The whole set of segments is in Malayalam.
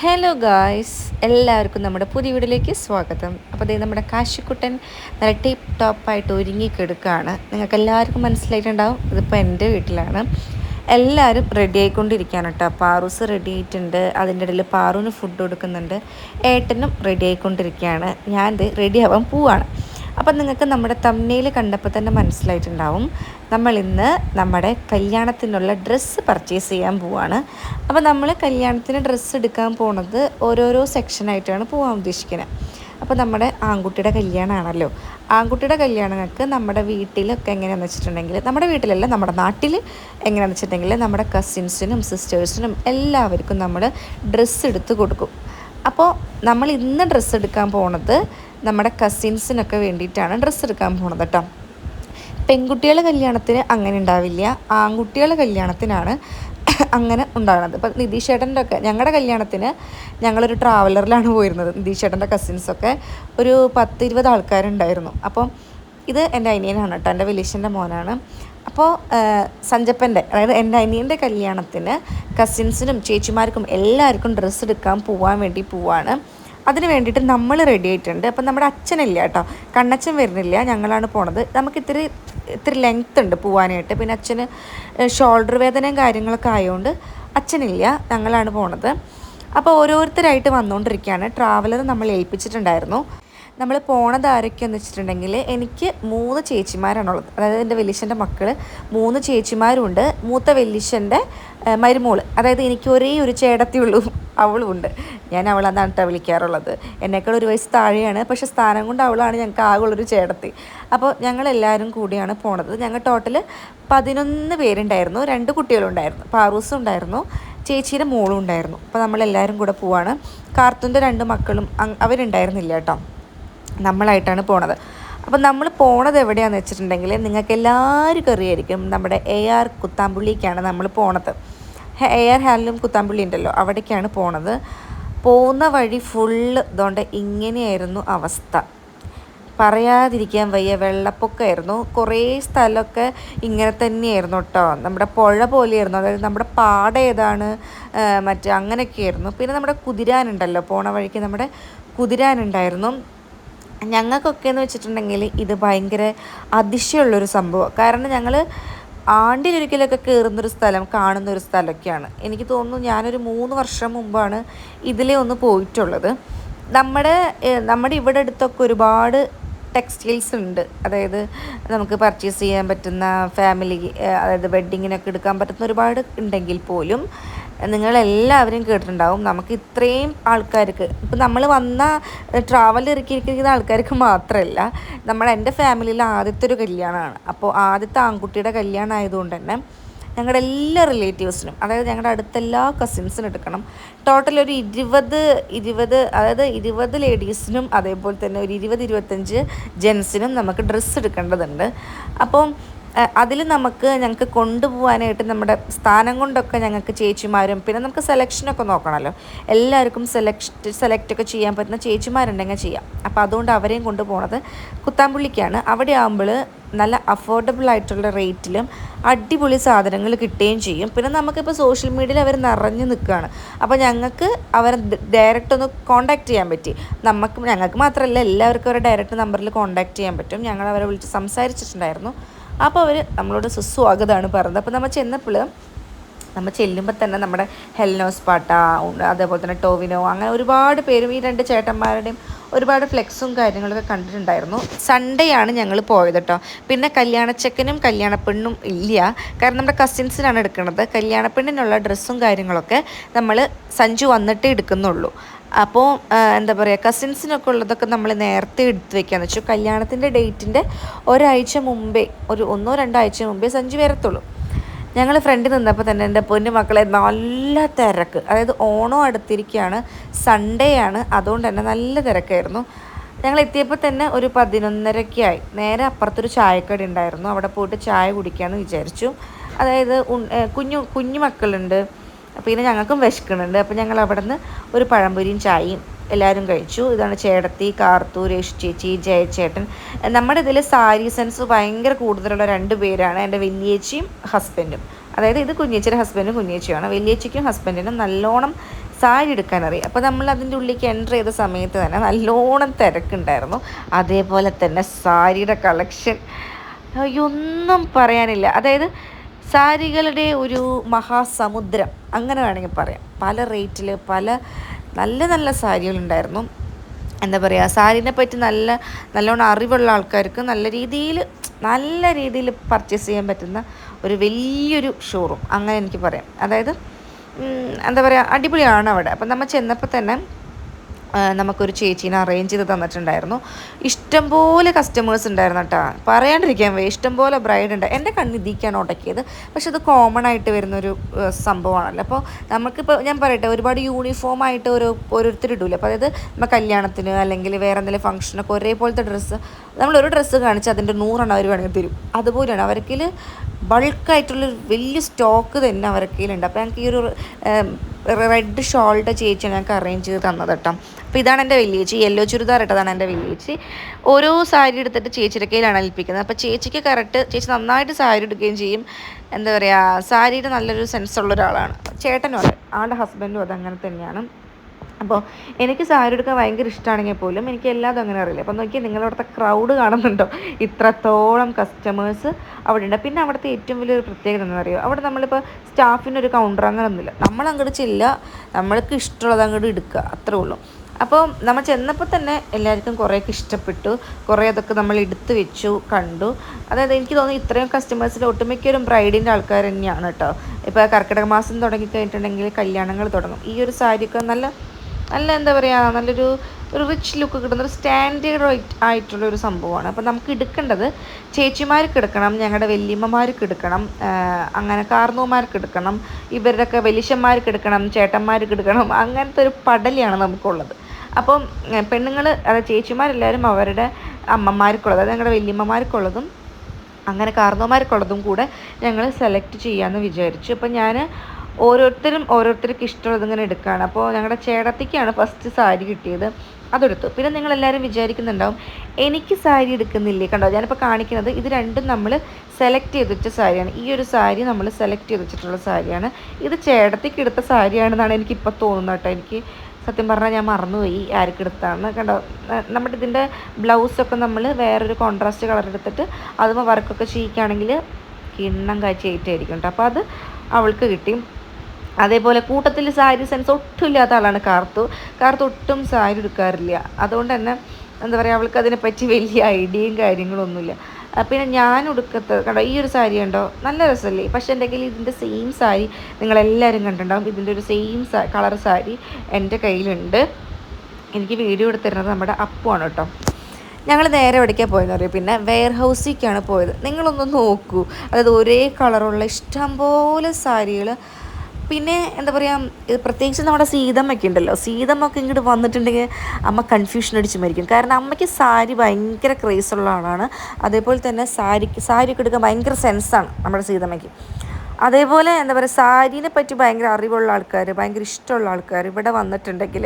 ഹലോ ഗായ്സ് എല്ലാവർക്കും നമ്മുടെ പുതിയ വീഡിയോയിലേക്ക് സ്വാഗതം. അപ്പോൾ ദേ നമ്മുടെ കാശിക്കുട്ടൻ നല്ല ടിപ്പ് ടോപ്പായിട്ട് ഒരുങ്ങി കിടക്കുകയാണ് നിങ്ങൾക്ക് എല്ലാവർക്കും മനസ്സിലായിട്ടുണ്ടാവും ഇതിപ്പോൾ എന്റെ വീട്ടിലാണ്. എല്ലാവരും റെഡി ആയിക്കൊണ്ടിരിക്കുകയാണ് കേട്ടോ. പാറൂസ് റെഡി ആയിട്ടുണ്ട്. അതിന്റെ ഇടയിൽ പാറുവിന് ഫുഡ് കൊടുക്കുന്നുണ്ട്. ഏട്ടനും റെഡി ആയിക്കൊണ്ടിരിക്കുകയാണ്. ഞാൻ റെഡി ആവാൻ പോവാണ്. അപ്പം നിങ്ങൾക്ക് നമ്മുടെ തമ്മയിൽ കണ്ടപ്പോൾ തന്നെ മനസ്സിലായിട്ടുണ്ടാവും. നമ്മൾ ഇന്ന് നമ്മുടെ കല്യാണത്തിനുള്ള ഡ്രസ്സ് പർച്ചേസ് ചെയ്യാൻ പോവാണ്. അപ്പോൾ നമ്മൾ കല്യാണത്തിന് ഡ്രസ്സ് എടുക്കാൻ പോണത് ഓരോരോ സെക്ഷനായിട്ടാണ് പോകാൻ ഉദ്ദേശിക്കുന്നത് അപ്പോൾ നമ്മുടെ ആൺകുട്ടിയുടെ കല്യാണമാണല്ലോ ആൺകുട്ടിയുടെ കല്യാണങ്ങൾക്ക് നമ്മുടെ വീട്ടിലൊക്കെ എങ്ങനെയാണെന്ന് വെച്ചിട്ടുണ്ടെങ്കിൽ നമ്മുടെ വീട്ടിലല്ല നമ്മുടെ നാട്ടിൽ എങ്ങനെയാണെന്ന് വെച്ചിട്ടുണ്ടെങ്കിൽ നമ്മുടെ കസിൻസിനും സിസ്റ്റേഴ്സിനും എല്ലാവർക്കും നമ്മൾ ഡ്രസ്സ് എടുത്ത് കൊടുക്കും. അപ്പോൾ നമ്മൾ ഇന്ന് ഡ്രസ്സ് എടുക്കാൻ പോണത് നമ്മുടെ കസിൻസിനൊക്കെ വേണ്ടിയിട്ടാണ് ഡ്രസ്സ് എടുക്കാൻ പോണത് കേട്ടോ പെൺകുട്ടികളുടെ കല്യാണത്തിന് അങ്ങനെ ഉണ്ടാവില്ല ആൺകുട്ടികളുടെ കല്യാണത്തിനാണ് അങ്ങനെ ഉണ്ടാകുന്നത്. ഇപ്പം നിതീഷ് ചേട്ടന്റെ ഒക്കെ ഞങ്ങളുടെ കല്യാണത്തിന് ഞങ്ങളൊരു ട്രാവലറിലാണ് പോയിരുന്നത്. നിതീഷ് ചേട്ടന്റെ കസിൻസൊക്കെ ഒരു പത്ത് ഇരുപത് ആൾക്കാരുണ്ടായിരുന്നു. അപ്പം ഇത് എന്റെ അനിയനാണ് കേട്ടോ എന്റെ വലിയച്ഛന്റെ മോനാണ്. അപ്പോൾ സഞ്ചപ്പന്റെ അതായത് എന്റെ അനിയന്റെ കല്യാണത്തിന് കസിൻസിനും ചേച്ചിമാർക്കും എല്ലാവർക്കും ഡ്രസ്സ് എടുക്കാൻ പോകാൻ വേണ്ടി പോവാണ്. അതിന് വേണ്ടിയിട്ട് നമ്മൾ റെഡി ആയിട്ടുണ്ട്. അപ്പം നമ്മുടെ അച്ഛനില്ല കേട്ടോ. കണ്ണച്ചൻ വരുന്നില്ല. ഞങ്ങളാണ് പോണത്. നമുക്ക് ഇത്തിരി ഇത്തിരി ലെങ്ത് ഉണ്ട് പോവാനായിട്ട്. പിന്നെ അച്ഛന് ഷോൾഡർ വേദനയും കാര്യങ്ങളൊക്കെ ആയതുകൊണ്ട് അച്ഛനില്ല. ഞങ്ങളാണ് പോണത്. അപ്പോൾ ഓരോരുത്തരായിട്ട് വന്നുകൊണ്ടിരിക്കുകയാണ് ട്രാവലർ നമ്മൾ ഏൽപ്പിച്ചിട്ടുണ്ടായിരുന്നു. നമ്മൾ പോണത് ആരൊക്കെയെന്ന് വെച്ചിട്ടുണ്ടെങ്കിൽ എനിക്ക് മൂന്ന് ചേച്ചിമാരാണുള്ളത്. അതായത് എന്റെ വലിയച്ഛന്റെ മക്കൾ മൂന്ന് ചേച്ചിമാരുണ്ട്. മൂത്ത വലിയച്ഛന്റെ മരുമോൾ. അതായത് എനിക്ക് ഒരേ ഒരു ചേടത്തിയുള്ളൂ അവളും ഉണ്ട് ഞാൻ അവളെന്നാണ് കേട്ടോ വിളിക്കാറുള്ളത്. എന്നേക്കാൾ ഒരു വയസ്സ് താഴെയാണ്. പക്ഷെ സ്ഥാനം കൊണ്ട് അവളാണ് ഞങ്ങൾക്ക് ആകെയുള്ളൊരു ചേടത്തി അപ്പോൾ ഞങ്ങളെല്ലാവരും കൂടിയാണ് പോണത്. ഞങ്ങൾ ടോട്ടൽ പതിനൊന്ന് പേരുണ്ടായിരുന്നു. രണ്ട് കുട്ടികളുണ്ടായിരുന്നു. പാറൂസും ഉണ്ടായിരുന്നു. ചേച്ചിയുടെ മോളും ഉണ്ടായിരുന്നു. അപ്പോൾ നമ്മളെല്ലാവരും കൂടെ പോവാണ്. കാർത്തുന്റെ രണ്ട് മക്കളും അവരുണ്ടായിരുന്നില്ല കേട്ടോ. നമ്മളായിട്ടാണ് പോണത്. അപ്പം നമ്മൾ പോണത് എവിടെയാണെന്ന് വെച്ചിട്ടുണ്ടെങ്കിൽ നിങ്ങൾക്ക് എല്ലാവർക്കും അറിയായിരിക്കും നമ്മുടെ എ ആർ കുത്താമ്പുള്ളിക്കാണ് നമ്മൾ പോണത്. എ ആർ ഹാലിലും കുത്താമ്പുള്ളി ഉണ്ടല്ലോ അവിടേക്കാണ് പോണത്. പോകുന്ന വഴി ഫുള്ള് ഇതുകൊണ്ട് ഇങ്ങനെയായിരുന്നു അവസ്ഥ. പറയാതിരിക്കാൻ വയ്യ വെള്ളപ്പൊക്കമായിരുന്നു. കുറേ സ്ഥലമൊക്കെ ഇങ്ങനെ തന്നെയായിരുന്നു കേട്ടോ നമ്മുടെ പുഴ പോലെയായിരുന്നു അതായത് നമ്മുടെ പാട ഏതാണ് മറ്റേ അങ്ങനെയൊക്കെയായിരുന്നു. പിന്നെ നമ്മുടെ കുതിരാനുണ്ടല്ലോ പോണ വഴിക്ക് നമ്മുടെ കുതിരാനുണ്ടായിരുന്നു ഞങ്ങൾക്കൊക്കെ എന്ന് വെച്ചിട്ടുണ്ടെങ്കിൽ ഇത് ഭയങ്കര അതിശയമുള്ളൊരു സംഭവം കാരണം ഞങ്ങൾ ആണ്ടിലൊരിക്കലൊക്കെ കയറുന്നൊരു സ്ഥലം കാണുന്നൊരു സ്ഥലമൊക്കെയാണ്. എനിക്ക് തോന്നുന്നു ഞാനൊരു മൂന്ന് വർഷം മുമ്പാണ് ഇതിലേ ഒന്ന് പോയിട്ടുള്ളത്. നമ്മുടെ നമ്മുടെ ഇവിടെ അടുത്തൊക്കെ ഒരുപാട് ടെക്സ്റ്റൈൽസ് ഉണ്ട്. അതായത് നമുക്ക് പർച്ചേസ് ചെയ്യാൻ പറ്റുന്ന ഫാമിലി അതായത് വെഡ്ഡിങ്ങിനൊക്കെ എടുക്കാൻ പറ്റുന്ന ഒരുപാട് ഉണ്ടെങ്കിൽ പോലും നിങ്ങളെല്ലാവരും കേട്ടിട്ടുണ്ടാവും. നമുക്ക് ഇത്രയും ആൾക്കാർക്ക് ഇപ്പം നമ്മൾ വന്ന ട്രാവൽ ഇറക്കിയിരിക്കുന്ന ആൾക്കാർക്ക് മാത്രമല്ല നമ്മുടെ എന്റെ ഫാമിലിയിൽ ആദ്യത്തെ ഒരു കല്യാണമാണ് അപ്പോൾ ആദ്യത്തെ ആൺകുട്ടിയുടെ കല്യാണം ആയതുകൊണ്ട് തന്നെ ഞങ്ങളുടെ എല്ലാ റിലേറ്റീവ്സിനും അതായത് ഞങ്ങളുടെ അടുത്ത എല്ലാ കസിൻസിനും എടുക്കണം. ടോട്ടൽ ഒരു ഇരുപത് ഇരുപത് അതായത് ഇരുപത് ലേഡീസിനും അതേപോലെ തന്നെ ഒരു ഇരുപത് ഇരുപത്തഞ്ച് ജെൻസിനും നമുക്ക് ഡ്രസ്സ് എടുക്കേണ്ടതുണ്ട്. അപ്പം അതിൽ നമുക്ക് ഞങ്ങൾക്ക് കൊണ്ടുപോകാനായിട്ട് നമ്മുടെ സ്ഥാനം കൊണ്ടൊക്കെ ഞങ്ങൾക്ക് ചേച്ചിമാരും പിന്നെ നമുക്ക് സെലക്ഷനൊക്കെ നോക്കണമല്ലോ എല്ലാവർക്കും സെലക്ട് സെലക്ട് ഒക്കെ ചെയ്യാൻ പറ്റുന്ന ചേച്ചിമാരുണ്ടെങ്കിൽ ചെയ്യാം. അപ്പോൾ അതുകൊണ്ട് അവരെയും കൊണ്ടുപോകണത് കുത്താമ്പുള്ളിക്കാണ്. അവിടെ ആകുമ്പോൾ നല്ല അഫോർഡബിൾ ആയിട്ടുള്ള റേറ്റിലും അടിപൊളി സാധനങ്ങൾ കിട്ടുകയും ചെയ്യും. പിന്നെ നമുക്കിപ്പോൾ സോഷ്യൽ മീഡിയയിൽ അവർ നിറഞ്ഞു നിൽക്കുകയാണ്. അപ്പോൾ ഞങ്ങൾക്ക് അവരെ ഡയറക്റ്റ് ഒന്ന് കോൺടാക്റ്റ് ചെയ്യാൻ പറ്റി. നമുക്ക് ഞങ്ങൾക്ക് മാത്രമല്ല എല്ലാവർക്കും അവരെ ഡയറക്റ്റ് നമ്പറിൽ കോൺടാക്റ്റ് ചെയ്യാൻ പറ്റും. ഞങ്ങൾ അവരെ വിളിച്ച് സംസാരിച്ചിട്ടുണ്ടായിരുന്നു. അപ്പോൾ അവർ നമ്മളോട് സുസ്വാഗതമാണ് പറഞ്ഞത്. അപ്പോൾ നമ്മൾ ചെന്നപ്പോൾ നമ്മൾ ചെല്ലുമ്പോൾ തന്നെ നമ്മുടെ ഹെൽനോസ് പാട്ട അതേപോലെ തന്നെ ടോവിനോ അങ്ങനെ ഒരുപാട് പേരും ഈ രണ്ട് ചേട്ടന്മാരുടെയും ഒരുപാട് ഫ്ലെക്സും കാര്യങ്ങളൊക്കെ കണ്ടിട്ടുണ്ടായിരുന്നു. സൺഡേ ആണ് ഞങ്ങൾ പോയത് കേട്ടോ പിന്നെ കല്യാണച്ചക്കനും കല്യാണപ്പെണ്ണും ഇല്ല. കാരണം നമ്മുടെ കസിൻസിനാണ് എടുക്കുന്നത് കല്യാണപ്പെണ്ണിനുള്ള ഡ്രസ്സും കാര്യങ്ങളൊക്കെ നമ്മൾ സഞ്ജു വന്നിട്ടേ എടുക്കുന്നുള്ളൂ. അപ്പോൾ എന്താ പറയുക കസിൻസിനൊക്കെ ഉള്ളതൊക്കെ നമ്മൾ നേരത്തെ എടുത്ത് വെക്കാന്ന് വെച്ചു. കല്യാണത്തിന്റെ ഡേറ്റിന്റെ ഒരാഴ്ച മുമ്പേ ഒരു ഒന്നോ രണ്ടോ ആഴ്ച മുമ്പേ സഞ്ചി വരത്തുള്ളൂ. ഞങ്ങൾ ഫ്രണ്ടിൽ നിന്നപ്പോൾ തന്നെ എന്റെ പൊന്നു മക്കളെ നല്ല തിരക്ക്. അതായത് ഓണോ അടുത്തിരിക്കുകയാണ് സൺഡേ ആണ്. അതുകൊണ്ട് തന്നെ നല്ല തിരക്കായിരുന്നു. ഞങ്ങൾ എത്തിയപ്പോൾ തന്നെ ഒരു പതിനൊന്നരയ്ക്കായി നേരെ അപ്പുറത്തൊരു ചായക്കട ഉണ്ടായിരുന്നു. അവിടെ പോയിട്ട് ചായ കുടിക്കാമെന്ന് വിചാരിച്ചു. അതായത് കുഞ്ഞു കുഞ്ഞു മക്കളുണ്ട്. പിന്നെ ഞങ്ങൾക്കും വിശക്കുന്നുണ്ട്. അപ്പോൾ ഞങ്ങൾ അവിടെ നിന്ന് ഒരു പഴംപൊരിയും ചായയും എല്ലാവരും കഴിച്ചു. ഇതാണ് ചേടത്തി കാർത്തു രേഷു ചേച്ചി ജയചേട്ടൻ നമ്മുടെ ഇതിൽ സാരി സെൻസ് ഭയങ്കര കൂടുതലുള്ള രണ്ട് പേരാണ്. എന്റെ വലിയേച്ചിയും ഹസ്ബൻഡും. അതായത് ഇത് കുഞ്ഞേച്ചിയുടെ ഹസ്ബൻഡും കുഞ്ഞേച്ചിയുമാണ്. വലിയേച്ചിക്കും ഹസ്ബൻഡിനും നല്ലോണം സാരി എടുക്കാൻ അറിയാം. അപ്പോൾ നമ്മൾ അതിന്റെ ഉള്ളിലേക്ക് എന്റർ ചെയ്ത സമയത്ത് തന്നെ നല്ലോണം തിരക്കുണ്ടായിരുന്നു. അതേപോലെ തന്നെ സാരിയുടെ കളക്ഷൻ. ഒന്നും പറയാനില്ല. അതായത് സാരികളുടെ ഒരു മഹാസമുദ്രം. അങ്ങനെ വേണമെങ്കിൽ പറയാം. പല റേറ്റിൽ പല നല്ല നല്ല സാരികളുണ്ടായിരുന്നു. എന്താ പറയുക സാരീനെ പറ്റി നല്ല നല്ലോണം അറിവുള്ള ആൾക്കാർക്ക് നല്ല രീതിയിൽ നല്ല രീതിയിൽ പർച്ചേസ് ചെയ്യാൻ പറ്റുന്ന ഒരു വലിയൊരു ഷോറൂം അങ്ങനെ എനിക്ക് പറയാം. അതായത് എന്താ പറയുക അടിപൊളിയാണ് അവിടെ. അപ്പം നമ്മൾ ചെന്നപ്പോൾ തന്നെ നമുക്കൊരു ചേച്ചീനെ അറേഞ്ച് ചെയ്ത് തന്നിട്ടുണ്ടായിരുന്നു. ഇഷ്ടംപോലെ കസ്റ്റമേഴ്സ് ഉണ്ടായിരുന്നു കേട്ടോ പറയാണ്ടിരിക്കാൻ വേ ഇഷ്ടംപോലെ ബ്രൈഡ് ഉണ്ട്. എന്റെ കണ്ണിതിക്കാണ് ഉടക്കിയത്. പക്ഷെ അത് കോമൺ ആയിട്ട് വരുന്നൊരു സംഭവമാണല്ലോ. അപ്പോൾ നമുക്കിപ്പോൾ ഞാൻ പറയട്ടെ ഒരുപാട് യൂണിഫോം ആയിട്ട് ഒരു ഓരോരുത്തർ ഇടൂല. അപ്പോൾ അതായത് നമ്മൾ കല്യാണത്തിന് അല്ലെങ്കിൽ വേറെ എന്തെങ്കിലും ഫംഗ്ഷനൊക്കെ ഒരേപോലത്തെ ഡ്രസ്സ് നമ്മളൊരു ഡ്രസ്സ് കാണിച്ച് അതിന്റെ നൂറെണ്ണം അവർ വേണമെങ്കിൽ തരും. അതുപോലെയാണ് അവർക്കിൽ ബൾക്കായിട്ടുള്ളൊരു വലിയ സ്റ്റോക്ക് തന്നെ അവരുടെ കയ്യിലുണ്ട്. അപ്പോൾ ഞങ്ങൾക്ക് ഈ ഒരു റെഡ് ഷോളിന്റെ ചേച്ചിയാണ് ഞങ്ങൾക്ക് അറേഞ്ച് ചെയ്ത് തന്നത് കേട്ടോ അപ്പോൾ ഇതാണ് എന്റെ വലിയേച്ചി യെല്ലോ ചുരിദാർ ഇട്ടതാണ് എന്റെ വലിയേച്ചി ഓരോ സാരി എടുത്തിട്ട് ചേച്ചിയുടെ കയ്യിലാണ് ഏൽപ്പിക്കുന്നത് അപ്പോൾ ചേച്ചിക്ക് കറക്റ്റ് ചേച്ചി നന്നായിട്ട് സാരി എടുക്കുകയും ചെയ്യും. എന്താ പറയുക സാരിയുടെ നല്ലൊരു സെൻസ് ഉള്ള ഒരാളാണ്. ചേട്ടനും അതെ ആളുടെ ഹസ്ബൻഡും അത് അങ്ങനെ തന്നെയാണ്. അപ്പോൾ എനിക്ക് സാരി എടുക്കാൻ ഭയങ്കര ഇഷ്ടമാണെങ്കിൽ പോലും എനിക്ക് എല്ലാതും അങ്ങനെ അറിയില്ല. അപ്പോൾ നോക്കിയാൽ നിങ്ങളവിടുത്തെ ക്രൗഡ് കാണുന്നുണ്ടോ? ഇത്രത്തോളം കസ്റ്റമേഴ്സ് അവിടെ ഉണ്ട്. പിന്നെ അവിടുത്തെ ഏറ്റവും വലിയൊരു പ്രത്യേകത എന്ന് പറയുക അവിടെ നമ്മളിപ്പോൾ സ്റ്റാഫിനൊരു കൗണ്ടർ അങ്ങനെയൊന്നുമില്ല നമ്മൾ അങ്ങോട്ട് ചെല്ലുക നമ്മൾക്ക് ഇഷ്ടമുള്ളത് അങ്ങോട്ട് എടുക്കുക. അത്രേ ഉള്ളൂ. അപ്പോൾ നമ്മൾ ചെന്നപ്പോൾ തന്നെ എല്ലാവർക്കും കുറേയൊക്കെ ഇഷ്ടപ്പെട്ടു. കുറേ അതൊക്കെ നമ്മൾ എടുത്തു വെച്ചു കണ്ടു. അതായത് എനിക്ക് തോന്നുന്നു ഇത്രയും കസ്റ്റമേഴ്സിൽ ഒട്ടുമിക്കൊരു ബ്രൈഡിന്റെ ആൾക്കാർ തന്നെയാണ് കേട്ടോ. ഇപ്പോൾ കർക്കിടക മാസം തുടങ്ങി കഴിഞ്ഞിട്ടുണ്ടെങ്കിൽ കല്യാണങ്ങൾ തുടങ്ങും. ഈ ഒരു സാരിയൊക്കെ നല്ല നല്ല എന്താ പറയുക നല്ലൊരു ഒരു റിച്ച് ലുക്ക് കിട്ടുന്ന ഒരു സ്റ്റാൻഡേർഡ് ആയിട്ടുള്ള ഒരു സംഭവമാണ്. അപ്പോൾ നമുക്ക് എടുക്കേണ്ടത് ചേച്ചിമാർക്ക് എടുക്കണം ഞങ്ങളുടെ വല്യമ്മമാർക്ക് എടുക്കണം അങ്ങനെ കാർന്നോമാർക്ക് എടുക്കണം ഇവരുടെയൊക്കെ വലിയമ്മമാർക്ക് എടുക്കണം ചേട്ടന്മാർക്ക് എടുക്കണം അങ്ങനത്തെ ഒരു പടലിയാണ് നമുക്കുള്ളത്. അപ്പം പെണ്ണുങ്ങൾ അതായത് ചേച്ചിമാരെല്ലാവരും അവരുടെ അമ്മമാർക്കുള്ളത് അതായത് ഞങ്ങളുടെ വല്യമ്മമാർക്കുള്ളതും അങ്ങനെ കാർന്നോമാർക്കുള്ളതും കൂടെ ഞങ്ങൾ സെലക്ട് ചെയ്യാമെന്ന് വിചാരിച്ചു. അപ്പം ഞാൻ ഓരോരുത്തരും ഓരോരുത്തർക്ക് ഇഷ്ടമുള്ളത് ഇങ്ങനെ എടുക്കുകയാണ് അപ്പോൾ ഞങ്ങളുടെ ചേടത്തിക്കാണ് ഫസ്റ്റ് സാരി കിട്ടിയത് അതെടുത്തു. പിന്നെ നിങ്ങളെല്ലാവരും വിചാരിക്കുന്നുണ്ടാവും എനിക്ക് സാരി എടുക്കുന്നില്ലേ? കണ്ടോ ഞാനിപ്പോൾ കാണിക്കുന്നത് ഇത് രണ്ടും നമ്മൾ സെലക്ട് ചെയ്ത് വെച്ച സാരിയാണ്. ഈ ഒരു സാരി നമ്മൾ സെലക്ട് ചെയ്ത് വെച്ചിട്ടുള്ള സാരിയാണ്. ഇത് ചേടത്തേക്ക് എടുത്ത സാരിയാണെന്നാണ് എനിക്കിപ്പോൾ തോന്നുന്നത് കേട്ടോ. എനിക്ക് സത്യം പറഞ്ഞാൽ ഞാൻ മറന്നുപോയി ആർക്ക് എടുത്താന്ന് കണ്ടോ? നമ്മുടെ ഇതിന്റെ ബ്ലൗസൊക്കെ നമ്മൾ വേറൊരു കോൺട്രാസ്റ്റ് കളർ എടുത്തിട്ട് അതുമ്പോൾ വർക്കൊക്കെ ചെയ്യിക്കുകയാണെങ്കിൽ കിണ്ണം കാഴ്ചയായിട്ടായിരിക്കും കേട്ടോ അപ്പോൾ അത് അവൾക്ക് കിട്ടി. അതേപോലെ കൂട്ടത്തിൽ സാരി സെൻസ് ഒട്ടും ഇല്ലാത്ത ആളാണ് കാർത്തു. കാർത്തു ഒട്ടും സാരി എടുക്കാറില്ല. അതുകൊണ്ട് തന്നെ എന്താ പറയുക അവൾക്ക് അതിനെപ്പറ്റി വലിയ ഐഡിയയും കാര്യങ്ങളൊന്നുമില്ല. പിന്നെ ഞാൻ ഉടുക്കത്ത് കണ്ടോ ഈ ഒരു സാരി ഉണ്ടോ നല്ല രസമല്ലേ? പക്ഷേ എന്റെ കയ്യിൽ ഇതിന്റെ സെയിം സാരി നിങ്ങളെല്ലാവരും കണ്ടിട്ടുണ്ടാകും ഇതിന്റെ ഒരു സെയിം കളർ സാരി എന്റെ കയ്യിലുണ്ട്. എനിക്ക് വീഡിയോ എടുത്തിരുന്നത് നമ്മുടെ അപ്പുവാണ് കേട്ടോ. ഞങ്ങൾ നേരെ എവിടേക്കാണ് പോയെന്ന് പറയും പിന്നെ വെയർ ഹൗസിലേക്കാണ് പോയത്. നിങ്ങളൊന്ന് നോക്കൂ. അതായത് ഒരേ കളറുള്ള ഇഷ്ടംപോലെ സാരികൾ പിന്നെ എന്താ പറയുക പ്രത്യേകിച്ച് നമ്മുടെ സീതമ്മയ്ക്ക് ഉണ്ടല്ലോ. സീതമ്മൊക്കെ ഇങ്ങോട്ട് വന്നിട്ടുണ്ടെങ്കിൽ അമ്മ കൺഫ്യൂഷൻ അടിച്ച് മരിക്കും. കാരണം അമ്മയ്ക്ക് സാരി ഭയങ്കര ക്രേസ് ഉള്ള ആളാണ്. അതേപോലെ തന്നെ സാരിക്ക് സാരിയൊക്കെ എടുക്കാൻ ഭയങ്കര സെൻസാണ് നമ്മുടെ സീതമ്മയ്ക്ക്. അതേപോലെ എന്താ പറയുക സാരീനെ പറ്റി ഭയങ്കര അറിവുള്ള ആൾക്കാർ ഭയങ്കര ഇഷ്ടമുള്ള ആൾക്കാർ ഇവിടെ വന്നിട്ടുണ്ടെങ്കിൽ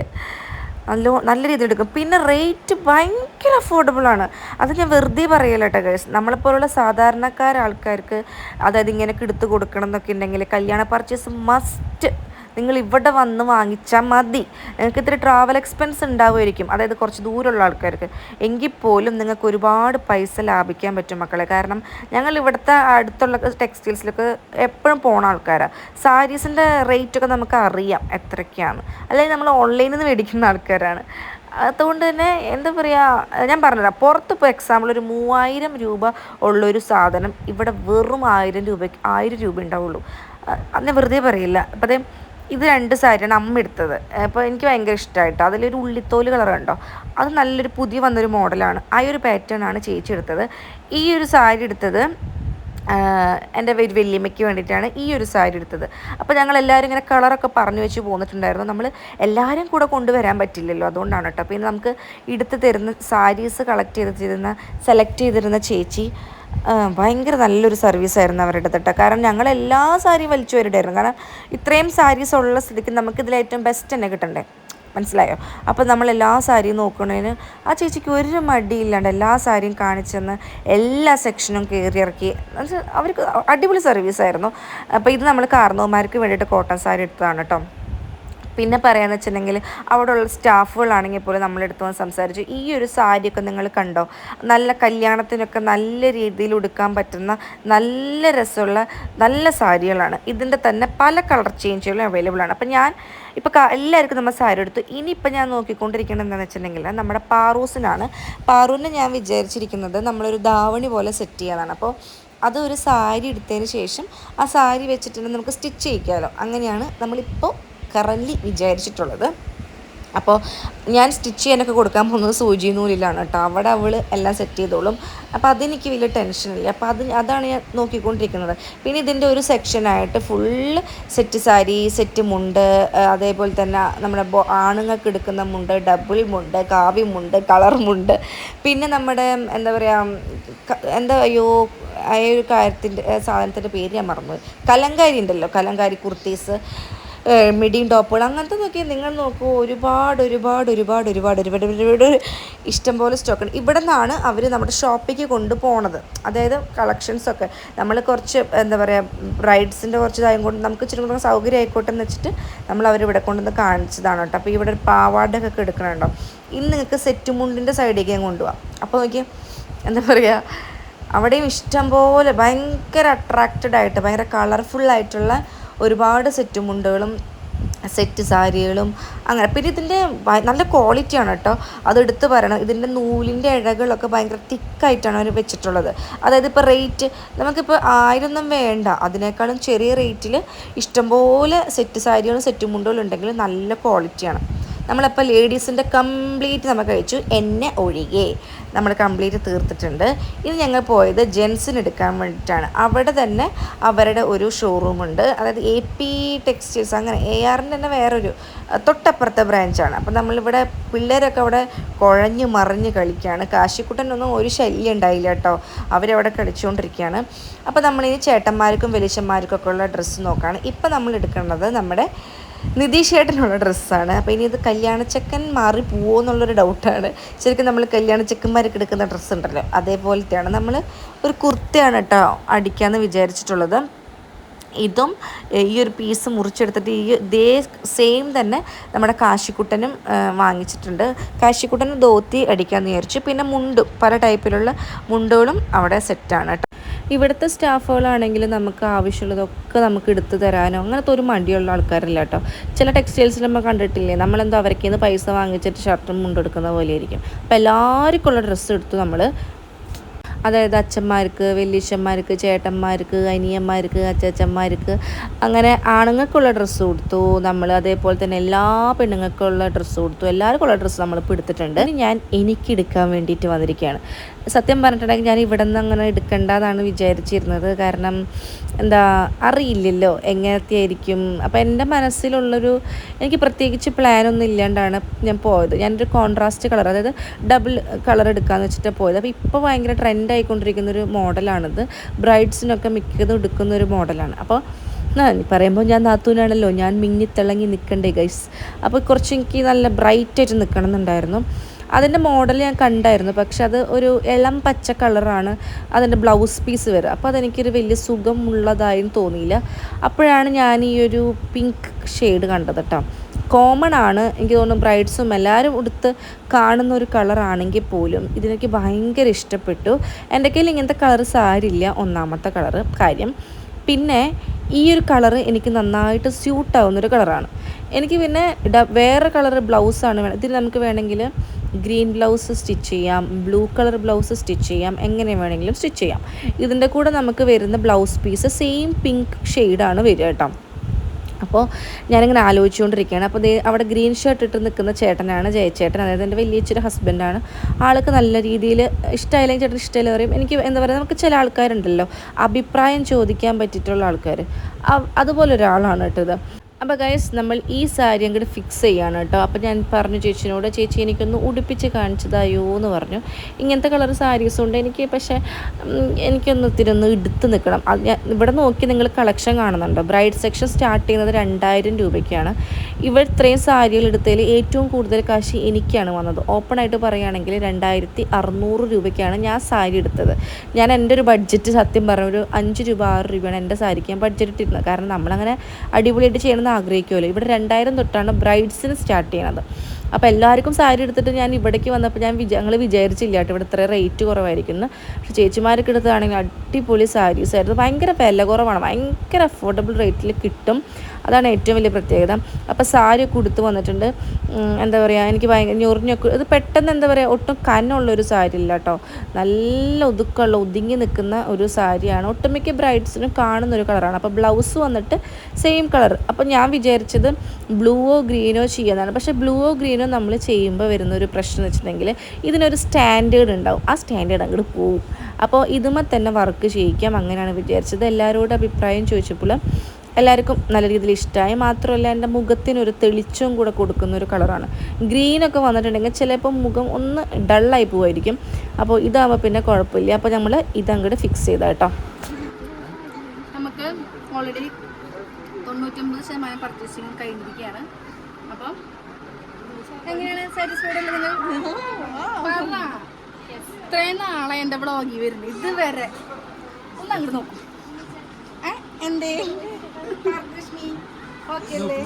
നല്ല നല്ല രീതിയിൽ എടുക്കും. പിന്നെ റേറ്റ് ഭയങ്കര അഫോർഡബിൾ ആണ്. അത് ഞാൻ വെറുതെ പറയല കേട്ടോ ഗൈസ് നമ്മളെപ്പോലുള്ള സാധാരണക്കാർ ആൾക്കാർക്ക് അതായത് ഇങ്ങനെയൊക്കെ എടുത്ത് കൊടുക്കണം എന്നൊക്കെ ഉണ്ടെങ്കിൽ കല്യാണ പർച്ചേസ് മസ്റ്റ് നിങ്ങൾ ഇവിടെ വന്ന് വാങ്ങിച്ചാൽ മതി. നിങ്ങൾക്ക് ഇത്തിരി ട്രാവൽ എക്സ്പെൻസ് ഉണ്ടാവുമായിരിക്കും. അതായത് കുറച്ച് ദൂരമുള്ള ആൾക്കാർക്ക്. എങ്കിൽ പോലും നിങ്ങൾക്ക് ഒരുപാട് പൈസ ലാഭിക്കാൻ പറ്റും മക്കളെ. കാരണം ഞങ്ങൾ ഇവിടുത്തെ അടുത്തുള്ള ടെക്സ്റ്റൈൽസിലൊക്കെ എപ്പോഴും പോണ ആൾക്കാരാണ് സാരീസിന്റെ റേറ്റൊക്കെ നമുക്ക് അറിയാം എത്രയ്ക്കാണ്. അല്ലെങ്കിൽ നമ്മൾ ഓൺലൈനിൽ നിന്ന് മേടിക്കുന്ന ആൾക്കാരാണ്. അതുകൊണ്ട് തന്നെ എന്താ പറയുക ഞാൻ പറഞ്ഞുതരാം പുറത്ത് ഇപ്പോൾ എക്സാമ്പിൾ ഒരു മൂവായിരം രൂപ ഉള്ളൊരു സാധനം ഇവിടെ വെറും ആയിരം രൂപ ആയിരം രൂപ ഉണ്ടാവുള്ളൂ. അത് ഞാൻ വെറുതെ പറയില്ല. അപ്പോൾ ഇത് രണ്ട് സാരിയാണ് അമ്മ എടുത്തത്. അപ്പോൾ എനിക്ക് ഭയങ്കര ഇഷ്ടമായിട്ടോ അതിലൊരു ഉള്ളിത്തോൽ കളർ കണ്ടോ അത് നല്ലൊരു പുതിയ വന്നൊരു മോഡലാണ്. ആ ഒരു പാറ്റേൺ ആണ് ചേച്ചി എടുത്തത്. ഈ ഒരു സാരി എടുത്തത് എന്റെ ഒരു വല്യമ്മയ്ക്ക് വേണ്ടിയിട്ടാണ് ഈ ഒരു സാരി എടുത്തത്. അപ്പോൾ ഞങ്ങൾ എല്ലാവരും ഇങ്ങനെ കളറൊക്കെ പറഞ്ഞു വെച്ച് പോന്നിട്ടുണ്ടായിരുന്നു. നമ്മൾ എല്ലാവരും കൂടെ കൊണ്ടുവരാൻ പറ്റില്ലല്ലോ അതുകൊണ്ടാണ് കേട്ടോ. പിന്നെ നമുക്ക് എടുത്ത് തരുന്ന സാരീസ് കളക്ട് ചെയ്തിരുന്ന സെലക്ട് ചെയ്തിരുന്ന ചേച്ചി ഭയങ്കര നല്ലൊരു സർവീസായിരുന്നു അവരുടെ അടുത്തിട്ട് കാരണം ഞങ്ങൾ എല്ലാ സാരിയും വലിച്ചു വരിടായിരുന്നു കാരണം ഇത്രയും സാരീസ് ഉള്ള സ്ഥിതിക്ക് നമുക്കിതിൽ ഏറ്റവും ബെസ്റ്റ് തന്നെ കിട്ടണ്ടേ? മനസ്സിലായോ? അപ്പോൾ നമ്മൾ എല്ലാ സാരിയും നോക്കുന്നതിന് ആ ചേച്ചിക്ക് ഒരു മടിയില്ലാണ്ട് എല്ലാ സാരിയും കാണിച്ചെന്ന് എല്ലാ സെക്ഷനും കയറി ഇറക്കി. അവർക്ക് അടിപൊളി സർവീസ് ആയിരുന്നു. അപ്പോൾ ഇത് നമ്മൾ കാർന്നോമാർക്ക് വേണ്ടിയിട്ട് കോട്ടൺ സാരി എടുത്തതാണ് കേട്ടോ പിന്നെ പറയാന്ന് വെച്ചിട്ടുണ്ടെങ്കിൽ അവിടെയുള്ള സ്റ്റാഫുകളാണെങ്കിൽ പോലും നമ്മളെടുത്ത് വന്ന് സംസാരിച്ചു ഈ ഒരു സാരിയൊക്കെ നിങ്ങൾ കണ്ടോ? നല്ല കല്യാണത്തിനൊക്കെ നല്ല രീതിയിൽ ഉടുക്കാൻ പറ്റുന്ന നല്ല രസമുള്ള നല്ല സാരികളാണ്. ഇതിന്റെ തന്നെ പല കളർ ചേഞ്ചുകളും അവൈലബിൾ ആണ്. അപ്പം ഞാൻ ഇപ്പോൾ എല്ലാവർക്കും നമ്മൾ സാരി എടുത്തു ഇനിയിപ്പോൾ ഞാൻ നോക്കിക്കൊണ്ടിരിക്കുന്നത് എന്താണെന്ന് വെച്ചിട്ടുണ്ടെങ്കിൽ നമ്മുടെ പാറൂസിനാണ്. പാറൂനെ ഞാൻ വിചാരിച്ചിരിക്കുന്നത് നമ്മളൊരു ധാവണി പോലെ സെറ്റ് ചെയ്യാനാണ് അപ്പോൾ അത് ഒരു സാരി എടുത്തതിന് ശേഷം ആ സാരി വെച്ചിട്ടുണ്ടെങ്കിൽ നമുക്ക് സ്റ്റിച്ച് ചെയ്യിക്കാമല്ലോ അങ്ങനെയാണ് നമ്മളിപ്പോൾ കറൻലി വിചാരിച്ചിട്ടുള്ളത്. അപ്പോൾ ഞാൻ സ്റ്റിച്ച് ചെയ്യാനൊക്കെ കൊടുക്കാൻ പോകുന്നത് സൂചി നൂലിലാണ് കേട്ടോ. അവിടെ അവൾ എല്ലാം സെറ്റ് ചെയ്തോളും. അപ്പോൾ അതെനിക്ക് വലിയ ടെൻഷനില്ല അപ്പോൾ അത് അതാണ് ഞാൻ നോക്കിക്കൊണ്ടിരിക്കുന്നത്. പിന്നെ ഇതിന്റെ ഒരു സെക്ഷനായിട്ട് full set sari set mundu അതേപോലെ തന്നെ നമ്മുടെ ആണുങ്ങൾക്ക് എടുക്കുന്ന മുണ്ട് ഡബിൾ മുണ്ട് കാവ്യ മുണ്ട് കളർ മുണ്ട്. പിന്നെ നമ്മുടെ എന്താ പറയുക എന്താ അയ്യോ ആ ഒരു കാര്യത്തിന്റെ സാധനത്തിന്റെ പേര് ഞാൻ മറന്നു കലങ്കാരി ഉണ്ടല്ലോ. കലങ്കാരി കുർത്തീസ്. മിഡിയും ടോപ്പുകൾ അങ്ങനത്തെ നോക്കിയാൽ നിങ്ങൾ നോക്കൂ ഒരുപാട് ഒരുപാട് ഒരുപാട് ഒരുപാട് ഒരുപാട് ഒരുപാട് ഇഷ്ടം പോലെ സ്റ്റോക്ക് ഉണ്ട്. ഇവിടെ നിന്നാണ് അവർ നമ്മുടെ ഷോപ്പിലേക്ക് കൊണ്ടുപോകണത് അതായത് കളക്ഷൻസൊക്കെ നമ്മൾ കുറച്ച് എന്താ പറയുക ബ്രൈഡ്സിന്റെ കുറച്ച് ഇതായും കൊണ്ട് നമുക്ക് ഇച്ചിരി കൂടെ സൗകര്യം ആയിക്കോട്ടെ എന്ന് വെച്ചിട്ട് നമ്മൾ അവരിവിടെ കൊണ്ടുവന്ന് കാണിച്ചതാണ് കേട്ടോ. അപ്പോൾ ഇവിടെ ഒരു പാവാടൊക്കെ എടുക്കണുണ്ടോ? ഇന്ന് നിങ്ങൾക്ക് സെറ്റ് മുണ്ടിന്റെ സൈഡിലേക്ക് ഞാൻ കൊണ്ടുപോകാം അപ്പോൾ നോക്കിയാൽ എന്താ പറയുക അവിടെയും ഇഷ്ടം പോലെ ഭയങ്കര അട്രാക്റ്റഡ് ആയിട്ട് ഭയങ്കര കളർഫുള്ളായിട്ടുള്ള ഒരുപാട് സെറ്റ് മുണ്ടുകളും സെറ്റ് സാരികളും അങ്ങനെ. പിന്നെ ഇതിന്റെ നല്ല ക്വാളിറ്റിയാണ് കേട്ടോ അതെടുത്ത് പറയണം. ഇതിന്റെ നൂലിന്റെ ഇഴകളൊക്കെ ഭയങ്കര തിക്കായിട്ടാണ് അവർ വെച്ചിട്ടുള്ളത്. അതായത് ഇപ്പോൾ റേറ്റ് നമുക്കിപ്പോൾ ആയിരൊന്നും വേണ്ട. അതിനേക്കാളും ചെറിയ റേറ്റിൽ ഇഷ്ടംപോലെ സെറ്റ് സാരികളും സെറ്റ് മുണ്ടുകളും ഉണ്ടെങ്കിൽ നല്ല ക്വാളിറ്റിയാണ് നമ്മളപ്പോൾ ലേഡീസിന്റെ കംപ്ലീറ്റ് നമുക്ക് കഴിച്ചു. എന്നെ ഒഴികെ നമ്മൾ കംപ്ലീറ്റ് തീർത്തിട്ടുണ്ട്. ഇത് ഞങ്ങൾ പോയത് ജെൻസിന് എടുക്കാൻ വേണ്ടിയിട്ടാണ്. അവിടെ തന്നെ അവരുടെ ഒരു ഷോറൂമുണ്ട് അതായത് എ പി ടെക്സ്റ്റൈൽസ് അങ്ങനെ എ ആറിന്റെ തന്നെ വേറൊരു തൊട്ടപ്പുറത്തെ ബ്രാഞ്ചാണ് അപ്പോൾ നമ്മളിവിടെ പിള്ളേരൊക്കെ അവിടെ കുഴഞ്ഞ് മറിഞ്ഞ് കളിക്കുകയാണ്. കാശിക്കുട്ടനൊന്നും ഒരു ശല്യം ഉണ്ടായില്ല കേട്ടോ. അവരവിടെ കളിച്ചുകൊണ്ടിരിക്കുകയാണ്. അപ്പോൾ നമ്മളിനി ചേട്ടന്മാർക്കും വലിച്ചന്മാർക്കും ഒക്കെ ഉള്ള ഡ്രസ്സ് നോക്കുകയാണ് ഇപ്പോൾ നമ്മൾ എടുക്കേണ്ടത് നമ്മുടെ നിതീഷ് ഏട്ടനുള്ള ഡ്രസ്സാണ്. അപ്പോൾ ഇനി ഇത് കല്യാണച്ചക്കൻ മാറി പോവോ എന്നുള്ളൊരു ഡൗട്ടാണ്. ശരിക്കും നമ്മൾ കല്യാണച്ചക്കന്മാരൊക്കെ എടുക്കുന്ന ഡ്രസ്സ് ഉണ്ടല്ലോ അതേപോലത്തെയാണ്. നമ്മൾ ഒരു കുർത്തയാണ് കേട്ടോ അടിക്കാമെന്ന് വിചാരിച്ചിട്ടുള്ളത്. ഇതും ഈ ഒരു പീസ് മുറിച്ചെടുത്തിട്ട് ഈ ഇതേ സെയിം തന്നെ നമ്മുടെ കാശിക്കുട്ടനും വാങ്ങിച്ചിട്ടുണ്ട്. കാശിക്കുട്ടനും ധോത്തി അടിക്കാമെന്ന് വിചാരിച്ചു. പിന്നെ മുണ്ടും പല ടൈപ്പിലുള്ള മുണ്ടുകളും അവിടെ സെറ്റാണ് കേട്ടോ. ഇവിടുത്തെ സ്റ്റാഫുകളാണെങ്കിൽ നമുക്ക് ആവശ്യമുള്ളതൊക്കെ നമുക്ക് എടുത്തു തരാനോ? അങ്ങനത്തെ ഒരു മടിയുള്ള ആൾക്കാരല്ല കേട്ടോ. ചില ടെക്സ്റ്റൈൽസിൽ നമ്മൾ കണ്ടിട്ടില്ലേ? നമ്മളെന്തോ അവരൊക്കെ നിന്ന് പൈസ വാങ്ങിച്ചിട്ട് ഷർട്ടും മുണ്ടെടുക്കുന്ന പോലെ ആയിരിക്കും അപ്പോൾ എല്ലാവർക്കും ഉള്ള ഡ്രസ്സ് എടുത്തു നമ്മൾ അതായത് അച്ഛന്മാർക്ക് വലിയച്ഛന്മാർക്ക് ചേട്ടന്മാർക്ക് അനിയന്മാർക്ക് അച്ചാച്ചന്മാർക്ക് അങ്ങനെ ആണുങ്ങൾക്കുള്ള ഡ്രസ്സ് കൊടുത്തു. നമ്മൾ അതേപോലെ തന്നെ എല്ലാ പെണ്ണുങ്ങൾക്കുള്ള ഡ്രസ്സ് കൊടുത്തു. എല്ലാവർക്കുള്ള ഡ്രസ്സ് നമ്മൾ എടുത്തിട്ടുണ്ട്. ഞാൻ എനിക്ക് എടുക്കാൻ വേണ്ടിയിട്ട് വന്നിരിക്കുകയാണ്. സത്യം പറഞ്ഞിട്ടുണ്ടെങ്കിൽ ഞാൻ ഇവിടെ നിന്ന് അങ്ങനെ എടുക്കേണ്ടതാണ് വിചാരിച്ചിരുന്നത്. കാരണം എന്താ അറിയില്ലല്ലോ എങ്ങനത്തെ ആയിരിക്കും അപ്പോൾ എന്റെ മനസ്സിലുള്ളൊരു എനിക്ക് പ്രത്യേകിച്ച് പ്ലാനൊന്നും ഇല്ലാണ്ടാണ് ഞാൻ പോയത്. ഞാനൊരു കോൺട്രാസ്റ്റ് കളർ അതായത് ഡബിൾ കളർ എടുക്കാമെന്ന് വെച്ചിട്ട് പോയത്. അപ്പോൾ ഇപ്പോൾ ഭയങ്കര ട്രെൻഡ് ആയിക്കൊണ്ടിരിക്കുന്ന ഒരു മോഡലാണിത്. ബ്രൈഡ്സിനൊക്കെ മിക്കതും എടുക്കുന്ന ഒരു മോഡലാണ്. അപ്പോൾ പറയുമ്പോൾ ഞാൻ നാത്തൂനാണല്ലോ ഞാൻ മിന്നിത്തിളങ്ങി നിൽക്കണ്ടേ ഗൈസ് അപ്പോൾ കുറച്ച് എനിക്ക് നല്ല ബ്രൈറ്റായിട്ട് നിൽക്കണം എന്നുണ്ടായിരുന്നു അതിന്റെ മോഡൽ ഞാൻ കണ്ടായിരുന്നു. പക്ഷെ അത് ഒരു ഇളം പച്ച കളറാണ് അതിന്റെ ബ്ലൗസ് പീസ് വരിക അപ്പോൾ അതെനിക്കൊരു വലിയ സുഖമുള്ളതായും തോന്നിയില്ല. അപ്പോഴാണ് ഞാൻ ഈ ഒരു പിങ്ക് ഷെയ്ഡ് കണ്ടത് കേട്ടോ. കോമൺ ആണ്. എനിക്ക് തോന്നുന്നു ബ്രൈഡ്സും എല്ലാവരും ഉടുത്ത് കാണുന്ന ഒരു കളറാണെങ്കിൽ പോലും ഇതിനൊക്കെ ഭയങ്കര ഇഷ്ടപ്പെട്ടു. എന്റെ കയ്യിൽ ഇങ്ങനത്തെ കളർ സാരില്ല ഒന്നാമത്തെ കളർ കാര്യം. പിന്നെ ഈ ഒരു കളർ എനിക്ക് നന്നായിട്ട് സ്യൂട്ടാവുന്നൊരു കളറാണ് എനിക്ക് പിന്നെ വേറെ കളർ ബ്ലൗസാണ് വേണം ഇതിൽ നമുക്ക് വേണമെങ്കിൽ ഗ്രീൻ ബ്ലൗസ് സ്റ്റിച്ച് ചെയ്യാം ബ്ലൂ കളർ ബ്ലൗസ് സ്റ്റിച്ച് ചെയ്യാം എങ്ങനെ വേണമെങ്കിലും സ്റ്റിച്ച് ചെയ്യാം. ഇതിന്റെ കൂടെ നമുക്ക് വരുന്ന ബ്ലൗസ് പീസ് സെയിം പിങ്ക് ഷെയ്ഡാണ് വരിക കേട്ടോ. അപ്പോൾ ഞാനിങ്ങനെ ആലോചിച്ചുകൊണ്ടിരിക്കുകയാണ്. അപ്പോൾ അവിടെ ഗ്രീൻ ഷർട്ട് ഇട്ട് നിൽക്കുന്ന ചേട്ടനാണ് ജയച്ചേട്ടൻ അതായത് എന്റെ വലിയച്ഛന്റെ ഹസ്ബൻഡാണ്. ആൾക്ക് നല്ല രീതിയിൽ ഇഷ്ടമായില്ലെങ്കിൽ ചേട്ടൻ ഇഷ്ടമില്ല പറയും. എനിക്ക് എന്താ പറയുക നമുക്ക് ചില ആൾക്കാരുണ്ടല്ലോ അഭിപ്രായം ചോദിക്കാൻ പറ്റിയിട്ടുള്ള ആൾക്കാർ അതുപോലെ ഒരാളാണ് കേട്ടത് അപ്പോൾ ഗൈസ് നമ്മൾ ഈ സാരി അങ്ങോട്ട് ഫിക്സ് ചെയ്യാണ് കേട്ടോ. അപ്പോൾ ഞാൻ പറഞ്ഞു ചേച്ചിനോട് ചേച്ചി എനിക്കൊന്ന് ഉടുപ്പിച്ച് കാണിച്ചതായോ എന്ന് പറഞ്ഞു. ഇങ്ങനത്തെ കളർ സാരീസ് ഉണ്ട്. എനിക്ക് പക്ഷേ എനിക്കൊന്ന് ഇത്തിരി ഒന്ന് എടുത്ത് നിൽക്കണം. അത് ഞാൻ ഇവിടെ നോക്കി നിങ്ങൾ കളക്ഷൻ കാണുന്നുണ്ടോ? ബ്രൈഡ് സെക്ഷൻ സ്റ്റാർട്ട് ചെയ്യുന്നത് രണ്ടായിരം രൂപയ്ക്കാണ്. ഇവർ ഇത്രയും സാരികൾ എടുത്തതിൽ ഏറ്റവും കൂടുതൽ കാശ് എനിക്കാണ് വന്നത്. ഓപ്പൺ ആയിട്ട് പറയുകയാണെങ്കിൽ രണ്ടായിരത്തി അറുന്നൂറ് രൂപയ്ക്കാണ് ഞാൻ സാരി എടുത്തത്. ഞാൻ എന്റെ ഒരു ബഡ്ജറ്റ് സത്യം പറഞ്ഞ ഒരു അഞ്ച് രൂപ ആറ് രൂപയാണ് എന്റെ സാരിക്ക് ഞാൻ ബഡ്ജറ്റ് ഇട്ടിരുന്നത്. കാരണം നമ്മളങ്ങനെ അടിപൊളിയായിട്ട് ചെയ്യണമെന്ന് ആഗ്രഹിക്കുമല്ലോ. ഇവിടെ രണ്ടായിരം തൊട്ടാണ് ബ്രൈഡ്സിന് സ്റ്റാർട്ട് ചെയ്യണത്. അപ്പോൾ എല്ലാവർക്കും സാരി എടുത്തിട്ട് ഞാൻ ഇവിടേക്ക് വന്നപ്പോൾ ഞാൻ വിചാ ഞങ്ങൾ വിചാരിച്ചില്ല കേട്ടോ ഇവിടെ ഇത്ര റേറ്റ് കുറവായിരിക്കുന്നു. പക്ഷേ ചേച്ചിമാരൊക്കെ എടുത്താണെങ്കിൽ അടിപൊളി സാരീസ് ആയിരുന്നു ഭയങ്കര വില കുറവാണ്. ഭയങ്കര അഫോർഡബിൾ റേറ്റിൽ കിട്ടും. അതാണ് ഏറ്റവും വലിയ പ്രത്യേകത. അപ്പോൾ സാരി ഒക്കെ ഉടുത്ത് വന്നിട്ടുണ്ട്. എന്താ പറയുക എനിക്ക് ഭയങ്കര ഞൊറിഞ്ഞൊക്കെ ഇത് പെട്ടെന്ന് എന്താ പറയുക ഒട്ടും കനമുള്ളൊരു സാരി ഇല്ല കേട്ടോ നല്ല ഒതുക്കമുള്ള ഒതുങ്ങി നിൽക്കുന്ന ഒരു സാരിയാണ്. ഒട്ടുമിക്ക ബ്രൈഡ്സിനും കാണുന്ന ഒരു കളറാണ്. അപ്പോൾ ബ്ലൗസ് വന്നിട്ട് സെയിം കളർ. അപ്പോൾ ഞാൻ വിചാരിച്ചത് ബ്ലൂവോ ഗ്രീനോ ചെയ്യാന്നാണ് പക്ഷേ ബ്ലൂവോ ഗ്രീനോ നമ്മൾ ചെയ്യുമ്പോൾ വരുന്ന ഒരു പ്രശ്നം എന്ന് വെച്ചിട്ടുണ്ടെങ്കിൽ ഇതിനൊരു സ്റ്റാൻഡേർഡ് ഉണ്ടാവും. ആ സ്റ്റാൻഡേർഡ് അങ്ങോട്ട് പോവും. അപ്പോൾ ഇതുമ്മ തന്നെ വർക്ക് ചെയ്യിക്കാം. അങ്ങനെയാണ് വിചാരിച്ചത്. എല്ലാവരോടും അഭിപ്രായം ചോദിച്ചപ്പോൾ എല്ലാവർക്കും നല്ല രീതിയിൽ ഇഷ്ടമായി. മാത്രമല്ല എന്റെ മുഖത്തിനൊരു തെളിച്ചവും കൂടെ കൊടുക്കുന്ന ഒരു കളറാണ്. ഗ്രീനൊക്കെ വന്നിട്ടുണ്ടെങ്കിൽ ചിലപ്പോൾ മുഖം ഒന്ന് ഡള്ളായി പോകുമായിരിക്കും അപ്പോൾ ഇതാകുമ്പോൾ പിന്നെ കുഴപ്പമില്ല. അപ്പോൾ നമ്മൾ ഇതങ്ങോട്ട് ഫിക്സ് ചെയ്താൽ കേട്ടോ. നമുക്ക് ഓൾറെഡി തൊണ്ണൂറ്റൊമ്പത് ശതമാനം പർച്ചേസിങ് കഴിഞ്ഞിരിക്കുകയാണ്. അപ്പോൾ എങ്ങനെയാണ് സാറ്റിസ്ഫൈഡ്. ഇത്രയും നാളെ എന്റെ ബ്ലോഗിൽ വരുന്നു. ഇതുവരെ. ഒന്ന് അങ്ങോട്ട് നോക്കൂ? എന്തേ? ഓക്കെ അല്ലേ?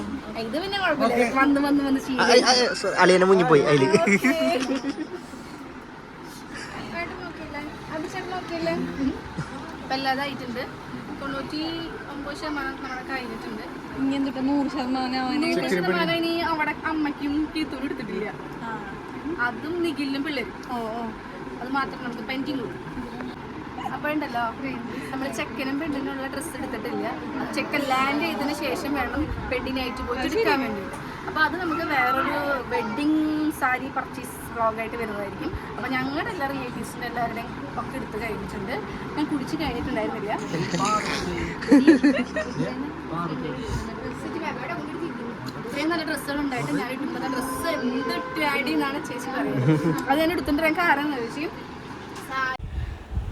ഇത് പിന്നെ കുഴപ്പമില്ല. വന്ന് വന്ന് വന്ന് ശീലം അളിയനെ മുങ്ങിപ്പോയി അതിൽ ഇപ്പം എല്ലാതായിട്ടുണ്ട്. തൊണ്ണൂറ്റി ഒമ്പത് ശതമാനം നമ്മുടെ കഴിഞ്ഞിട്ടുണ്ട് ഇനി എന്തൊക്കെ നൂറ് ശതമാനം നൂറ് ശതമാനം ഇനി അവിടെ അമ്മയ്ക്കും കീത്തോടും എടുത്തിട്ടില്ല. അതും നിഖിലിനും പിള്ളേരും. ഓ ഓ. അത് മാത്രം നമുക്ക് പെന്റിങ് കൊടുക്കും. അപ്പോൾ ഉണ്ടല്ലോ. നമ്മൾ ചെക്കനും പെണ്ണിനുള്ള ഡ്രസ്സ് എടുത്തിട്ടില്ല. ചെക്കൻ ലാൻഡ് ചെയ്തതിന് ശേഷം വേണം പെണ്ണിനായിട്ട് പോയി എടുക്കാൻ വേണ്ടി അപ്പോൾ അത് നമുക്ക് വേറൊരു വെഡ്ഡിങ് സാരി പർച്ചേസ് വ്ളോഗായിട്ട് വരുന്നതായിരിക്കും. അപ്പോൾ ഞങ്ങളുടെ എല്ലാ റിലേറ്റീവ്സിന്റെ എല്ലാവരുടെയും ഒക്കെ എടുത്ത് കഴിഞ്ഞിട്ടുണ്ട്. ഞാൻ കുടിച്ച് കഴിഞ്ഞിട്ടുണ്ടായിരുന്നില്ല. ഇത്രയും നല്ല ഡ്രസ്സുകൾ ഉണ്ടായിട്ട് ഞാൻ ഇട്ടുമ്പോൾ ഡ്രസ്സ് എന്ത് ആഡ് ചെയ്യുന്നതാണ് ചേച്ചി പറയുന്നത്. അത് ഞാൻ എടുത്തിട്ട് കാരണം എന്ന് വെച്ചാൽ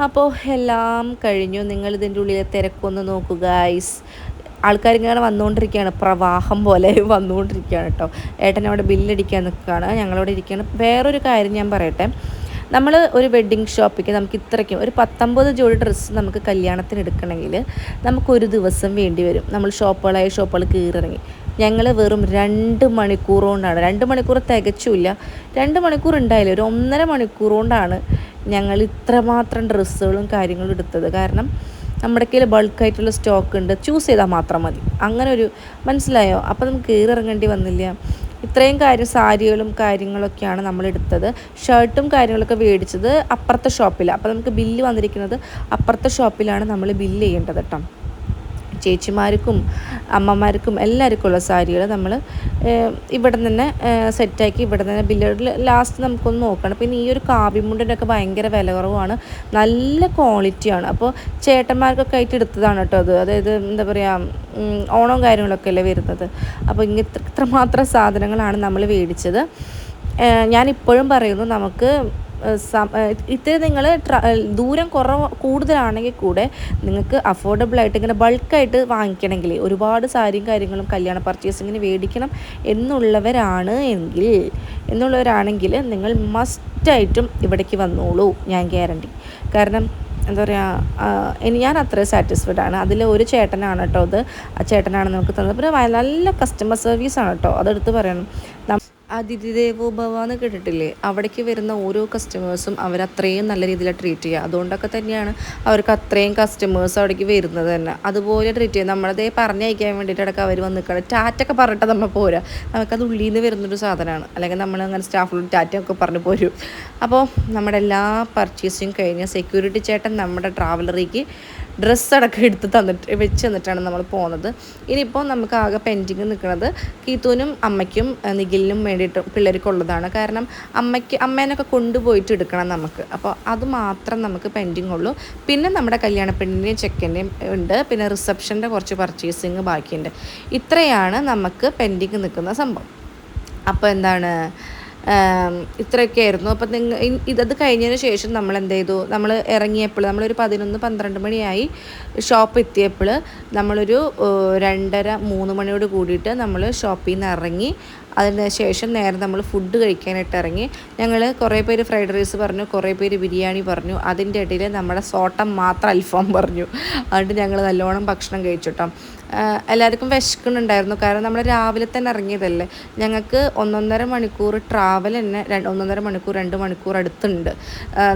അപ്പോൾ എല്ലാം കഴിഞ്ഞു. നിങ്ങൾ ഇതിന്റെ ഉള്ളിലെ തിരക്കൊന്ന് നോക്കുക ഐസ് ആൾക്കാരിങ്ങനെ വന്നുകൊണ്ടിരിക്കുകയാണ്. പ്രവാഹം പോലെ വന്നുകൊണ്ടിരിക്കുകയാണ് കേട്ടോ. ഏട്ടൻ അവിടെ ബില്ലടിക്കാൻ നിൽക്കുകയാണ്. ഞങ്ങളവിടെ ഇരിക്കുകയാണ്. വേറൊരു കാര്യം ഞാൻ പറയട്ടെ. നമ്മൾ ഒരു വെഡ്ഡിങ് ഷോപ്പിക്ക് നമുക്ക് ഇത്രയ്ക്കും ഒരു പത്തൊമ്പത് ജോഡി ഡ്രസ്സ് നമുക്ക് കല്യാണത്തിന് എടുക്കണമെങ്കിൽ നമുക്കൊരു ദിവസം വേണ്ടി വരും. നമ്മൾ ഷോപ്പുകളായ ഷോപ്പുകൾ കീറിറങ്ങി ഞങ്ങൾ വെറും രണ്ട് മണിക്കൂർ കൊണ്ടാണ്. രണ്ട് മണിക്കൂർ തികച്ചില്ല രണ്ട് മണിക്കൂർ ഉണ്ടായില്ല. ഒരു ഒന്നര മണിക്കൂർ കൊണ്ടാണ് ഞങ്ങൾ ഇത്രമാത്രം ഡ്രസ്സുകളും കാര്യങ്ങളും എടുത്തത്. കാരണം നമ്മുടെ കയ്യിൽ ബൾക്കായിട്ടുള്ള സ്റ്റോക്ക് ഉണ്ട്. ചൂസ് ചെയ്താൽ മാത്രം മതി. അങ്ങനെ ഒരു മനസ്സിലായോ? അപ്പോൾ നമുക്ക് കയറിറങ്ങേണ്ടി വന്നില്ല. ഇത്രയും കാര്യം സാരികളും കാര്യങ്ങളൊക്കെയാണ് നമ്മൾ എടുത്തത്. ഷർട്ടും കാര്യങ്ങളൊക്കെ മേടിച്ചത് അപ്പുറത്തെ ഷോപ്പിലാണ് അപ്പോൾ നമുക്ക് ബില്ല് വന്നിരിക്കുന്നത് അപ്പുറത്തെ ഷോപ്പിലാണ് നമ്മൾ ബില്ല് ചെയ്യേണ്ടത് കേട്ടോ ചേച്ചിമാർക്കും അമ്മമാർക്കും എല്ലാവർക്കും ഉള്ള സാരികൾ നമ്മൾ ഇവിടെ തന്നെ സെറ്റാക്കി ഇവിടെ തന്നെ ബില്ല് ലാസ്റ്റ് നമുക്കൊന്ന് നോക്കണം. പിന്നെ ഈ ഒരു കാവിമുണ്ടിനൊക്കെ ഭയങ്കര വില കുറവാണ്. നല്ല ക്വാളിറ്റിയാണ് അപ്പോൾ ചേട്ടന്മാർക്കൊക്കെ ആയിട്ട് എടുത്തതാണ് കേട്ടോ അത്. അതായത് എന്താ പറയുക ഓണവും കാര്യങ്ങളൊക്കെ അല്ലേ വരുന്നത്. അപ്പോൾ ഇങ്ങനെ ഇത്ര ഇത്രമാത്രം സാധനങ്ങളാണ് നമ്മൾ മേടിച്ചത്. ഞാനിപ്പോഴും പറയുന്നു നമുക്ക് ഇത്തിരി നിങ്ങൾ ദൂരം കുറവ് കൂടുതലാണെങ്കിൽ കൂടെ നിങ്ങൾക്ക് അഫോർഡബിൾ ആയിട്ട് ഇങ്ങനെ ബൾക്കായിട്ട് വാങ്ങിക്കണമെങ്കിൽ ഒരുപാട് സാരിയും കാര്യങ്ങളും കല്യാണ പർച്ചേസിങ്ങിന് മേടിക്കണം എന്നുള്ളവരാണ് എങ്കിൽ എന്നുള്ളവരാണെങ്കിൽ നിങ്ങൾ മസ്റ്റായിട്ടും ഇവിടേക്ക് വന്നോളൂ ഞാൻ ഗ്യാരണ്ടി കാരണം എന്താ പറയുക ഞാൻ അത്ര സാറ്റിസ്ഫൈഡ് ആണ്. അതിൽ ഒരു ചേട്ടനാണ് കേട്ടോ അത് ആ ചേട്ടനാണ് നമുക്ക് തന്നത്. പിന്നെ നല്ല കസ്റ്റമർ സർവീസാണ് കേട്ടോ. അതെടുത്ത് പറയണം. അതിഥി ദേവോഭവ എന്ന് കേട്ടിട്ടില്ലേ? അവിടേക്ക് വരുന്ന ഓരോ കസ്റ്റമേഴ്സും അവർ അത്രയും നല്ല രീതിയിൽ ട്രീറ്റ് ചെയ്യുക. അതുകൊണ്ടൊക്കെ തന്നെയാണ് അവർക്ക് അത്രയും കസ്റ്റമേഴ്സ് അവിടേക്ക് വരുന്നത് തന്നെ. അതുപോലെ ട്രീറ്റ് ചെയ്യുക. നമ്മളതേ പറഞ്ഞയക്കാൻ വേണ്ടിയിട്ട് ഇടയ്ക്ക് അവർ വന്ന് നിൽക്കണം ടാറ്റൊക്കെ പറഞ്ഞിട്ട് നമ്മൾ പോരാ. നമുക്കത് ഉള്ളിൽ നിന്ന് വരുന്നൊരു സാധനമാണ് അല്ലെങ്കിൽ നമ്മൾ അങ്ങനെ സ്റ്റാഫിലോട് ടാറ്റയൊക്കെ പറഞ്ഞു പോരും. അപ്പോൾ നമ്മുടെ എല്ലാ പർച്ചേസിങ് കഴിഞ്ഞ് സെക്യൂരിറ്റി ചേട്ടൻ നമ്മുടെ ട്രാവലറിക്ക് ഡ്രസ്സ് അടക്കം എടുത്ത് തന്നിട്ട് വെച്ച് തന്നിട്ടാണ് നമ്മൾ പോകുന്നത് ഇനിയിപ്പോൾ നമുക്ക് ആകെ പെൻഡിങ് നിൽക്കുന്നത് കീത്തൂനും അമ്മയ്ക്കും നിഖിലിനും വേണ്ടിയിട്ട് പിള്ളേർക്കുള്ളതാണ് കാരണം അമ്മയ്ക്ക് അമ്മേനൊക്കെ കൊണ്ടുപോയിട്ട് എടുക്കണം നമുക്ക്. അപ്പോൾ അത് മാത്രം നമുക്ക് പെൻഡിങ് ഉള്ളൂ. പിന്നെ നമ്മുടെ കല്യാണ പെണ്ണിന്റെയും ചെക്കന്റെയും ഉണ്ട്. പിന്നെ റിസപ്ഷന്റെ കുറച്ച് പർച്ചേസിങ് ബാക്കിയുണ്ട്. ഇത്രയാണ് നമുക്ക് പെൻഡിങ് നിൽക്കുന്ന സംഭവം. അപ്പോൾ എന്താണ്? ആം, ഇത്രയൊക്കെ ആയിരുന്നു. അപ്പം നിങ്ങൾ ഇതത് കഴിഞ്ഞതിന് ശേഷം നമ്മൾ എന്ത് ചെയ്തു? നമ്മൾ ഇറങ്ങിയപ്പോൾ നമ്മളൊരു പതിനൊന്ന് പന്ത്രണ്ട് മണിയായി ഷോപ്പ് എത്തിയപ്പോൾ നമ്മളൊരു രണ്ടര മൂന്ന് മണിയോട് കൂടിയിട്ട് നമ്മൾ ഷോപ്പിൽ നിന്ന് ഇറങ്ങി. അതിന് ശേഷം നേരെ നമ്മൾ ഫുഡ് കഴിക്കാനായിട്ട് ഇറങ്ങി. ഞങ്ങൾ കുറേ പേര് ഫ്രൈഡ് റൈസ് പറഞ്ഞു കുറേ പേര് ബിരിയാണി പറഞ്ഞു. അതിന്റെ ഇടയിൽ നമ്മുടെ സോട്ടം മാത്രം അൽഫാം പറഞ്ഞു. അതുകൊണ്ട് ഞങ്ങൾ നല്ലോണം ഭക്ഷണം കഴിച്ചു കേട്ടോ. എല്ലാവർക്കും വിശക്കുന്നുണ്ടായിരുന്നു. കാരണം നമ്മൾ രാവിലെ തന്നെ ഇറങ്ങിയതല്ലേ. ഞങ്ങൾക്ക് ഒന്നൊന്നര മണിക്കൂർ ട്രാവൽ തന്നെ ഒന്നൊന്നര മണിക്കൂർ രണ്ട് മണിക്കൂർ അടുത്തുണ്ട്.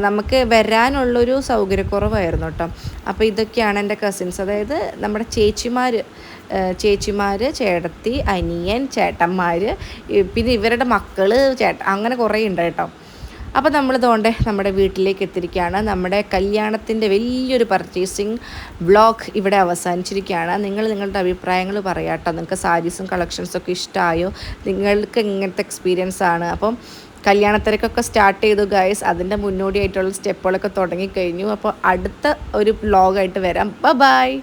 നമുക്ക് വരാനുള്ളൊരു സൗകര്യക്കുറവായിരുന്നു കേട്ടോ. അപ്പോൾ ഇതൊക്കെയാണ് എന്റെ കസിൻസ് അതായത് നമ്മുടെ ചേച്ചിമാർ ചേച്ചിമാർ ചേട്ടത്തി അനിയൻ ചേട്ടന്മാർ പിന്നെ ഇവരുടെ മക്കൾ ചേട്ട അങ്ങനെ കുറേ ഉണ്ട് കേട്ടോ. അപ്പോൾ നമ്മൾ ഇതുകൊണ്ട് നമ്മുടെ വീട്ടിലേക്ക് എത്തിയിരിക്കുകയാണ്. നമ്മുടെ കല്യാണത്തിന്റെ വലിയൊരു പർച്ചേസിങ് വ്ളോഗ് ഇവിടെ അവസാനിച്ചിരിക്കുകയാണ്. നിങ്ങൾ നിങ്ങളുടെ അഭിപ്രായങ്ങൾ പറയാട്ടോ നിങ്ങൾക്ക് സാരീസും കളക്ഷൻസൊക്കെ ഇഷ്ടമായോ നിങ്ങൾക്ക് ഇങ്ങനത്തെ എക്സ്പീരിയൻസ് ആണ്? അപ്പം കല്യാണത്തിരക്കൊക്കെ സ്റ്റാർട്ട് ചെയ്തു ഗൈസ് അതിന്റെ മുന്നോടിയായിട്ടുള്ള സ്റ്റെപ്പുകളൊക്കെ തുടങ്ങിക്കഴിഞ്ഞു. അപ്പോൾ അടുത്ത ഒരു ബ്ലോഗായിട്ട് വരാം. ബ ബായ്